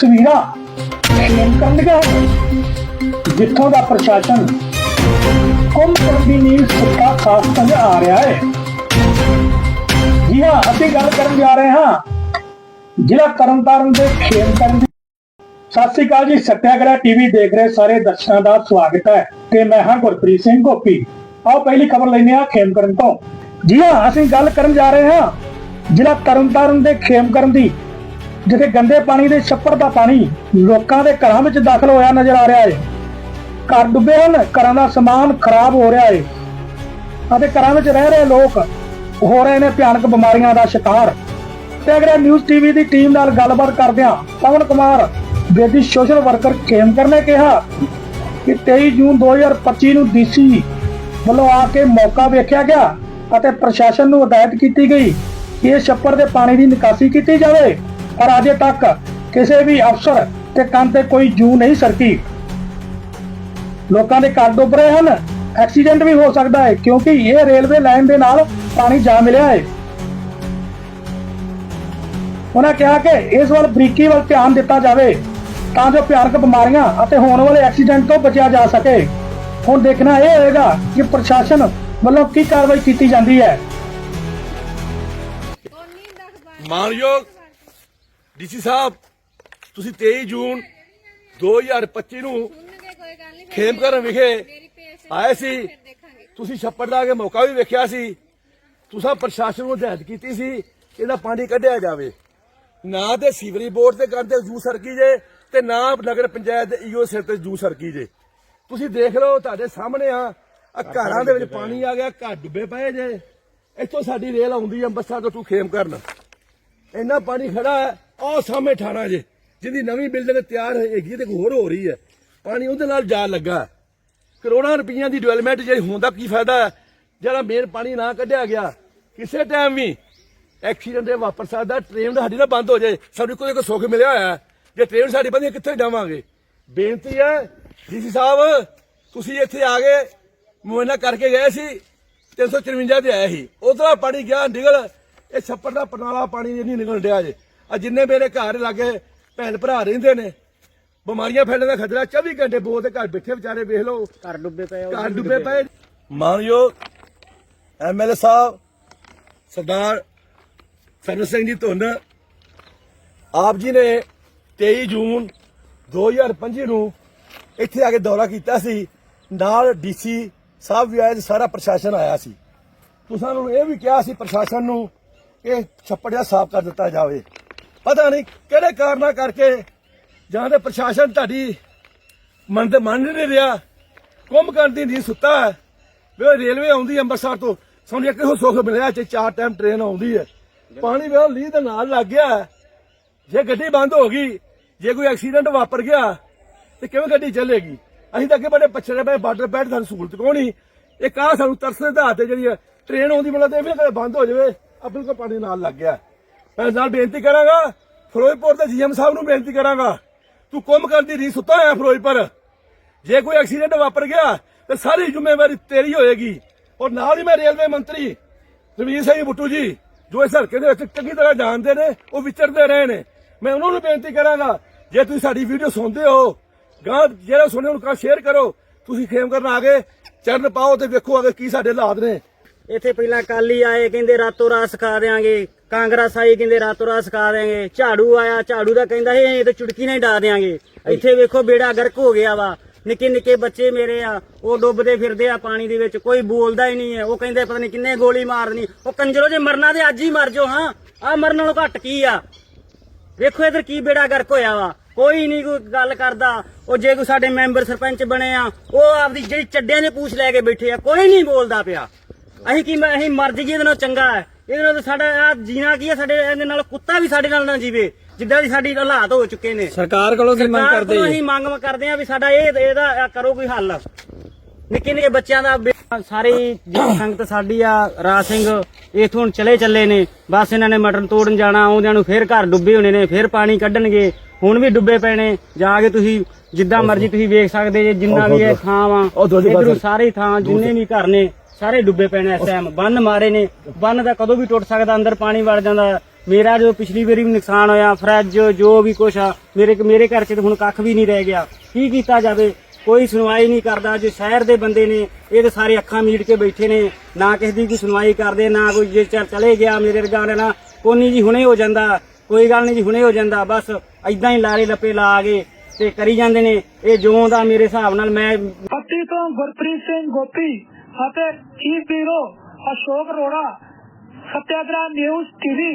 ਤਸਵੀਰਾਂ ਖੇਮਕਰਨ ਦੀਆਂ ਜਿੱਥੋਂ ਦਾ ਪ੍ਰਸ਼ਾਸਨ ਕੁੰਭ ਕਰਦੀ ਨੀਂਦ ਸੁੱਤਾ ਸਾਫ਼ ਨਜ਼ਰ ਆ ਰਿਹਾ ਹੈ। ਜੀ ਹਾਂ, ਅਸੀਂ ਗੱਲ ਕਰਨ ਜਾ ਰਹੇ ਹਾਂ। ਜ਼ਿਲ੍ਹਾ ਤਰਨਤਾਰਨ ਦੇ ਖੇਮਕਰਨ ਦੀ। ਸਤਿ ਸ਼੍ਰੀ ਅਕਾਲ ਜੀ, ਸੱਤਿਆਗ੍ਰਹਿ ਟੀਵੀ ਦੇਖ ਰਹੇ ਸਾਰੇ ਦਰਸ਼ਕਾਂ ਦਾ ਸਵਾਗਤ ਹੈ ਤੇ ਮੈਂ ਹਾਂ ਗੁਰਪ੍ਰੀਤ ਸਿੰਘ ਗੋਪੀ। ਆਓ, ਪਹਿਲੀ ਖਬਰ ਲੈਨੇ ਆ ਖੇਮਕਰਨ ਤੋਂ। ਜੀ ਹਾਂ, ਅਸੀਂ ਗੱਲ ਕਰਨ ਜਾ ਰਹੇ ਹਾਂ। ਜ਼ਿਲ੍ਹਾ ਤਰਨਤਾਰਨ ਦੇ ਖੇਮਕਰਨ ਦੀ ਜਿੱਥੇ ਗੰਦੇ ਪਾਣੀ ਦੇ ਛੱਪੜ ਦਾ ਪਾਣੀ ਲੋਕਾਂ ਦੇ ਘਰਾਂ ਵਿੱਚ ਦਾਖਲ ਹੋਇਆ ਨਜ਼ਰ ਆ ਰਿਹਾ ਹੈ ਘਰ ਡੁੱਬੇ ਹਨ, ਘਰਾਂ ਦਾ ਸਮਾਨ ਖਰਾਬ ਹੋ ਰਿਹਾ ਹੈ ਅਤੇ ਘਰਾਂ ਵਿੱਚ ਰਹਿ ਰਹੇ ਲੋਕ ਹੋ ਰਹੇ ਨੇ ਭਿਆਨਕ ਬਿਮਾਰੀਆਂ ਦਾ ਸ਼ਿਕਾਰ। ਤੇ ਅਗਰ ਨਿਊਜ਼ ਟੀਵੀ ਦੀ ਟੀਮ ਨਾਲ ਗੱਲਬਾਤ ਕਰਦਿਆਂ ਪਵਨ ਕੁਮਾਰ, ਬੇਦੀ ਸੋਸ਼ਲ ਵਰਕਰ ਖੇਮਕਰ ਨੇ ਕਿਹਾ ਕਿ 23 ਜੂਨ 2025 ਨੂੰ ਡੀਸੀ ਵੱਲੋਂ ਆ ਕੇ ਮੌਕਾ ਵੇਖਿਆ ਗਿਆ ਅਤੇ ਪ੍ਰਸ਼ਾਸਨ ਨੂੰ ਹਦਾਇਤ ਕੀਤੀ ਗਈ ਕਿ ਇਹ ਛੱਪੜ ਦੇ ਪਾਣੀ ਦੀ ਨਿਕਾਸੀ ਕੀਤੀ ਜਾਵੇ। ਪਰ ਅਜੇ ਤੱਕ ਕਿਸੇ ਵੀ ਅਫਸਰ ਤੇ ਕੰਨ ਤੇ ਕੋਈ ਜੂ ਨਹੀਂ ਸਰਕੀ। ਲੋਕਾਂ ਦੇ ਘਰ ਡੁੱਬ ਰਹੇ ਹਨ। ਐਕਸੀਡੈਂਟ ਵੀ ਹੋ ਸਕਦਾ ਹੈ, ਕਿਉਂਕਿ ਇਹ ਰੇਲਵੇ ਲਾਈਨ ਦੇ ਨਾਲ ਪਾਣੀ ਜਾ ਮਿਲਿਆ ਹੈ। ਉਹਨਾਂ ਕਿਹਾ ਕਿ ਇਸ ਵੱਲ ਬਰੀਕੀ ਵੱਲ ਧਿਆਨ ਦਿੱਤਾ ਜਾਵੇ ਤਾਂ ਜੋ ਭਿਆਨਕ ਬਿਮਾਰੀਆਂ ਅਤੇ ਹੋਣ ਵਾਲੇ ਐਕਸੀਡੈਂਟ ਤੋਂ ਬਚਿਆ ਜਾ ਸਕੇ। ਹੁਣ ਦੇਖਣਾ ਇਹ ਹੋਏਗਾ ਕਿ ਪ੍ਰਸ਼ਾਸਨ ਵੱਲੋਂ ਕੀ ਕਾਰਵਾਈ ਕੀਤੀ ਜਾਂਦੀ ਹੈ। ਮਾਨਯੋਗ ਡੀਸੀ ਸਾਹਿਬ ਤੁਸੀਂ 23 ਜੂਨ 2025 ਨੂੰ ਖੇਮਕਰਨ ਵਿਖੇ ਆਏ ਸੀ। ਤੁਸੀਂ ਛੱਪੜ ਦਾ ਕੇ ਮੌਕਾ ਵੀ ਵੇਖਿਆ ਸੀ। ਤੁਸੀਂ ਪ੍ਰਸ਼ਾਸਨ ਨੂੰ ਹਦਾਇਤ ਕੀਤੀ ਸੀ ਕਿ ਇਹਦਾ ਪਾਣੀ ਕੱਢਿਆ ਜਾਵੇ। ਨਾ ਤੇ ਸੀਵਰੀ ਬੋਰਡ ਤੇ ਕਰਦੇ ਜੂ ਸਰਕੀ ਜੇ ਤੇ ਨਾ ਨਗਰ ਪੰਚਾਇਤ ਦੇ ਈਓ ਸਿਰ ਤੇ ਜੂ ਸਰਕੀ ਜੇ। ਤੁਸੀਂ ਦੇਖ ਲਓ ਤੁਹਾਡੇ ਸਾਹਮਣੇ ਆ ਆ ਘਰਾਂ ਦੇ ਵਿੱਚ ਪਾਣੀ ਆ। ਗਿਆ ਘਰ ਡੁੱਬੇ ਪਏ ਜੇ। ਇੱਥੋਂ ਸਾਡੀ ਰੇਲ ਆਉਂਦੀ ਆ ਅੰਮ੍ਰਿਤਸਰ ਤੋਂ ਟੂ ਖੇਮਕਰਨ। ਇੰਨਾ ਪਾਣੀ ਖੜਾ ਹੈ ਆਹ ਸਾਹਮਣੇ ਠਾਣਾ ਜੇ, ਜਿਹਦੀ ਨਵੀਂ ਬਿਲਡਿੰਗ ਤਿਆਰ ਹੈਗੀ ਤੇ ਹੋਰ ਹੋ ਰਹੀ ਹੈ। ਪਾਣੀ ਉਹਦੇ ਨਾਲ ਜਾ ਲੱਗਾ। ਕਰੋੜਾਂ ਰੁਪਈਆਂ ਦੀ ਡਿਵੈਲਪਮੈਂਟ ਜਿਹੜੀ ਹੋਣ ਦਾ ਕੀ ਫਾਇਦਾ ਹੈ? ਜਿਹੜਾ ਮੇਨ ਪਾਣੀ ਨਾ ਕੱਢਿਆ ਗਿਆ, ਕਿਸੇ ਟਾਈਮ ਵੀ ਐਕਸੀਡੈਂਟ ਇਹ ਵਾਪਰ ਸਕਦਾ ਟ੍ਰੇਨ ਸਾਡੀ ਨਾ ਬੰਦ ਹੋ ਜਾਏ। ਸਾਨੂੰ ਕੋਈ ਕੋਈ ਸੁੱਖ ਮਿਲਿਆ ਹੋਇਆ ਜੇ ਟ੍ਰੇਨ ਸਾਡੀ ਬੰਦ, ਕਿੱਥੇ ਜਾਵਾਂਗੇ? ਬੇਨਤੀ ਹੈ, ਡੀਸੀ ਸਾਹਿਬ, ਤੁਸੀਂ ਇੱਥੇ ਆ ਗਏ ਮੁਆਇਨਾ ਕਰਕੇ ਗਏ ਸੀ 354 ਤੇ ਆਇਆ ਸੀ। ਉਧਰ ਪਾਣੀ ਗਿਆ, ਨਿਕਲ, ਇਹ ਛੱਪੜ ਦਾ ਪਰਨਾਲਾ ਪਾਣੀ ਨਹੀਂ ਨਿਕਲ ਰਿਹਾ ਜੇ। ਆ ਜਿੰਨੇ ਮੇਰੇ ਘਰ ਲਾਗੇ ਭੈਣ ਭਰਾ ਰਹਿੰਦੇ ਨੇ ਬਿਮਾਰੀਆਂ ਫੈਲਣ ਦਾ ਖਤਰਾ 24 ਘੰਟੇ ਬੋਲ ਤੇ ਘਰ ਬੈਠੇ ਵਿਚਾਰੇ ਵੇਖ ਲਓ। ਘਰ ਡੁੱਬੇ ਪਏ ਘਰ ਡੁੱਬੇ ਪਏ। ਮਾਨਯੋਗ ਐਮਐਲਏ ਸਾਹਿਬ ਸਰਦਾਰ ਸਰਵ ਸਿੰਘ ਜੀ ਧੁੰਨ ਆਪ ਜੀ ਨੇ 23 ਜੂਨ 2025 ਨੂੰ ਇੱਥੇ ਆ ਕੇ ਦੌਰਾ ਕੀਤਾ ਸੀ। ਨਾਲ ਡੀਸੀ ਸਾਹਿਬ ਵੀ ਆਏ ਸਾਰਾ ਪ੍ਰਸ਼ਾਸਨ ਆਇਆ ਸੀ। ਤੁਸਾਂ ਨੂੰ ਇਹ ਵੀ ਕਿਹਾ ਸੀ ਪ੍ਰਸ਼ਾਸਨ ਨੂੰ ਕਿ ਛੱਪੜ ਜਿਹਾ ਸਾਫ਼ ਕਰ ਦਿੱਤਾ ਜਾਵੇ। ਪਤਾ ਨਹੀਂ ਕਿਹੜੇ ਕਾਰਨਾਂ ਕਰਕੇ ਜਾਂ ਤੇ ਪ੍ਰਸ਼ਾਸਨ ਤੁਹਾਡੀ ਮਨ ਤੇ ਮੰਨ ਨਹੀਂ ਰਿਹਾ। ਕੁੰਭ ਕਰਦੀ ਨਹੀਂ ਸੁੱਤਾ ਹੈ। ਵੀ ਉਹ ਰੇਲਵੇ ਆਉਂਦੀ ਅੰਮ੍ਰਿਤਸਰ ਤੋਂ। ਸਾਨੂੰ ਇੱਕ ਇਹੋ ਸੁੱਖ ਮਿਲਿਆ ਤੇ ਚਾਰ ਟਾਈਮ ਟ੍ਰੇਨ ਆਉਂਦੀ ਹੈ। ਪਾਣੀ ਵੇ ਲੀਹ ਦੇ ਨਾਲ ਲੱਗ ਗਿਆ ਜੇ ਗੱਡੀ ਬੰਦ ਹੋ ਗਈ ਜੇ ਕੋਈ ਐਕਸੀਡੈਂਟ ਵਾਪਰ ਗਿਆ ਤੇ ਕਿਵੇਂ ਗੱਡੀ ਚੱਲੇਗੀ? ਅਸੀਂ ਤਾਂ ਅੱਗੇ ਬੜੇ ਪਛੜੇ ਪਏ ਬਾਰਡਰ ਬੈਠ ਸਾਨੂੰ ਸਹੂਲਤ ਕੋਣੀ ਇਹ ਕਾ ਸਾਨੂੰ ਤਰਸ ਦੇ ਆਧਾਰ ਤੇ ਜਿਹੜੀ ਹੈ, ਟ੍ਰੇਨ ਆਉਂਦੀ ਮਤਲਬ ਇਹ ਵੀ ਕਦੇ ਬੰਦ ਹੋ ਜਾਵੇ ਆਪਣੇ ਕੋਲ ਪਾਣੀ ਨਾਲ ਲੱਗ ਗਿਆ ਮੈਂ ਨਾਲ ਬੇਨਤੀ ਕਰਾਂਗਾ, ਫਿਰੋਜ਼ਪੁਰ ਦੇ ਜੀਐਮ ਸਾਹਿਬ ਨੂੰ ਬੇਨਤੀ ਕਰਾਂਗਾ। ਤੂੰ ਕੁੰਭ ਕਰਦੀ ਰਹੀ ਸੁੱਤਾ ਹੋਇਆ ਫਿਰੋਜ਼ਪੁਰ। ਜੇ ਕੋਈ ਐਕਸੀਡੈਂਟ ਵਾਪਰ ਗਿਆ, ਤੇ ਸਾਰੀ ਜ਼ਿੰਮੇਵਾਰੀ ਤੇਰੀ ਹੋਏਗੀ। ਔਰ ਨਾਲ ਹੀ ਮੈਂ ਰੇਲਵੇ ਮੰਤਰੀ ਰਵੀਰ ਸਿੰਘ ਬੁੱਟੂ ਜੀ, ਜੋ ਇਸ ਹਲਕੇ ਦੇ ਵਿੱਚ ਚੰਗੀ ਤਰ੍ਹਾਂ ਜਾਣਦੇ ਨੇ, ਉਹ ਵਿਚਰਦੇ ਰਹੇ ਨੇ। ਮੈਂ ਉਹਨਾਂ ਨੂੰ ਬੇਨਤੀ ਕਰਾਂਗਾ, ਜੇ ਤੁਸੀਂ ਸਾਡੀ ਵੀਡੀਓ ਸੁਣਦੇ ਹੋ, ਗਾਂ ਜਿਹੜਾ ਸੁਣੇ ਉਹਨੂੰ ਕਾ ਸ਼ੇਅਰ ਕਰੋ। ਤੁਸੀਂ ਖੇਮ ਕਰਨ ਆ ਗਏ ਚਰਨ ਪਾਓ ਤੇ ਵੇਖੋ ਅਗੇ ਕੀ ਸਾਡੇ ਹਾਲਾਤ ਨੇ। ਇੱਥੇ ਪਹਿਲਾਂ ਕਾਲੀ ਆਏ, ਕਹਿੰਦੇ ਰਾਤੋਂ ਰਾਤ ਸਿਖਾ ਦੇਾਂਗੇ ਕਾਂਗਰਸ ਆਈ, ਕਹਿੰਦੇ ਰਾਤੋਂ ਰਾਤ ਸਿਖਾ ਦੇਾਂਗੇ ਝਾੜੂ ਆਇਆ, ਝਾੜੂ ਦਾ ਕਹਿੰਦਾ ਸੀ ਇਹ ਤੇ ਚੁਟਕੀ ਨਾਲ ਹੀ ਡਾ ਦੇਾਂਗੇ ਇੱਥੇ ਵੇਖੋ ਬੇੜਾ ਗਰਕ ਹੋ ਗਿਆ ਵਾ। ਨਿੱਕੇ ਨਿੱਕੇ ਬੱਚੇ ਮੇਰੇ ਆ, ਉਹ ਡੁੱਬਦੇ ਫਿਰਦੇ ਆ ਪਾਣੀ ਦੇ ਵਿੱਚ, ਕੋਈ ਬੋਲਦਾ ਹੀ ਨਹੀਂ ਹੈ। ਉਹ ਕਹਿੰਦੇ ਪਤਾ ਨਹੀਂ ਕਿੰਨੇ ਗੋਲੀ ਮਾਰਨੀ। ਉਹ ਕੰਜਰੋ ਜੇ ਮਰਨਾ ਤੇ ਅੱਜ ਹੀ ਮਰ ਜਾਓ, ਹਾਂ। ਆ ਮਰਨ ਨਾਲੋਂ ਘੱਟ ਕੀ ਆ? ਵੇਖੋ ਇਧਰ ਕੀ ਬੇੜਾ ਗਰਕ ਹੋਇਆ ਵਾ। ਕੋਈ ਨਹੀਂ ਕੋਈ ਗੱਲ ਕਰਦਾ। ਉਹ ਜੇ ਕੋਈ ਸਾਡੇ ਮੈਂਬਰ ਸਰਪੰਚ ਬਣੇ ਆ, ਉਹ ਆਪਦੀ ਜਿਹੜੀ ਚੱਡਿਆਂ ਦੇ ਪੂਛ ਲੈ ਕੇ ਬੈਠੇ ਆ, ਕੋਈ ਨਹੀਂ ਬੋਲਦਾ ਪਿਆ। ਅਸੀਂ ਕੀ ਅਸੀਂ ਮਰ ਜਾਈਏ ਇਹਦੇ ਨਾਲ ਚੰਗਾ ਹੈ। ਇਹਦੇ ਨਾਲ ਤਾਂ ਸਾਡਾ ਆ ਜੀਣਾ ਕੀ ਹੈ ਸਾਡੇ ਇਹਦੇ ਨਾਲ ਕੁੱਤਾ ਵੀ ਸਾਡੇ ਨਾਲ ਨਾ ਜੀਵੇ ਜਿੱਦਾਂ ਦੀ ਸਾਡੀ ਹਾਲਾਤ ਹੋ ਚੁੱਕੇ ਨੇ। ਸਰਕਾਰ ਕੋਲੋਂ ਕੀ ਮੰਗ ਕਰਦੇ ਜੀ। ਅਸੀਂ ਮੰਗ ਕਰਦੇ ਆ ਵੀ ਸਾਡਾ ਇਹ ਇਹਦਾ ਕਰੋ ਕੋਈ ਹੱਲ। ਨਿੱਕੇ ਨਿੱਕੇ ਬੱਚਿਆਂ ਦਾ ਸਾਰੀ ਜਿਹੜੀ ਸੰਗਤ ਸਾਡੀ ਆ ਰਾਜ ਸਿੰਘ ਇਥੋਂ ਚਲੇ ਚੱਲੇ ਨੇ। ਬਸ ਇਹਨਾਂ ਨੇ ਮਟਨ ਤੋੜਨ ਜਾਣਾ ਆਉਂਦਿਆਂ ਨੂੰ ਫੇਰ ਘਰ ਡੁੱਬੇ ਹੋਣੇ ਨੇ ਫੇਰ ਪਾਣੀ ਕੱਢਣਗੇ। ਹੁਣ ਵੀ ਡੁੱਬੇ ਪੈਣੇ ਜਾ ਕੇ ਤੁਸੀਂ ਜਿੱਦਾਂ ਮਰਜ਼ੀ ਤੁਸੀਂ ਵੇਖ ਸਕਦੇ ਜੇ ਜਿੰਨਾ ਵੀ ਇਹ ਥਾਂ ਵਾ ਇਧਰੋਂ। ਸਾਰੇ ਥਾਂ ਜਿੰਨੇ ਵੀ ਘਰ ਨੇ ਸਾਰੇ ਡੁੱਬੇ ਪੈਣੇ ਇਸ ਟਾਈਮ ਬੰਨ ਮਾਰੇ ਨੇ। ਬੰਨ ਦਾ ਕਦੋਂ ਵੀ ਟੁੱਟ ਸਕਦਾ, ਅੰਦਰ ਪਾਣੀ ਵੜ ਜਾਂਦਾ। ਮੇਰਾ ਜੋ ਪਿਛਲੀ ਵਾਰੀ ਵੀ ਨੁਕਸਾਨ ਹੋਇਆ ਫਰਿੱਜ ਜੋ ਵੀ ਕੁਛ ਆ, ਮੇਰੇ ਮੇਰੇ ਘਰ 'ਚ ਹੁਣ ਕੱਖ ਵੀ ਨਹੀਂ ਰਹਿ ਗਿਆ। ਕੀ ਕੀਤਾ ਜਾਵੇ? ਕੋਈ ਸੁਣਵਾਈ ਨਹੀਂ ਕਰਦਾ। ਜੋ ਸ਼ਹਿਰ ਦੇ ਬੰਦੇ ਨੇ, ਇਹ ਤਾਂ ਸਾਰੇ ਅੱਖਾਂ ਮੀਟ ਕੇ ਬੈਠੇ ਨੇ। ਨਾ ਕਿਸੇ ਦੀ ਕੋਈ ਸੁਣਵਾਈ ਕਰਦੇ, ਨਾ ਕੋਈ ਜੇ ਚੱਲ, ਚਲੇ ਗਿਆ ਮੇਰੇ ਵਰਗਾ ਨੇ ਨਾ ਕੋਨੀ ਜੀ, ਹੁਣੇ ਹੋ ਜਾਂਦਾ। ਕੋਈ ਗੱਲ ਨਹੀਂ ਜੀ, ਹੁਣੇ ਹੋ ਜਾਂਦਾ। ਬਸ ਐਦਾਂ ਹੀ ਲਾਰੇ ਲੱਪੇ ਲਾ ਕੇ ਤੇ ਕਰੀ ਜਾਂਦੇ ਨੇ। ਇਹ ਜਿਉਂ ਦਾ ਮੇਰੇ ਹਿਸਾਬ ਨਾਲ ਮੈਂ ਪੱਟੀ ਤੋਂ ਗੁਰਪ੍ਰੀਤ ਸਿੰਘ ਗੋਪੀ। ਅਤੇ chief bureau Ashok Arora Satyagrah news TV.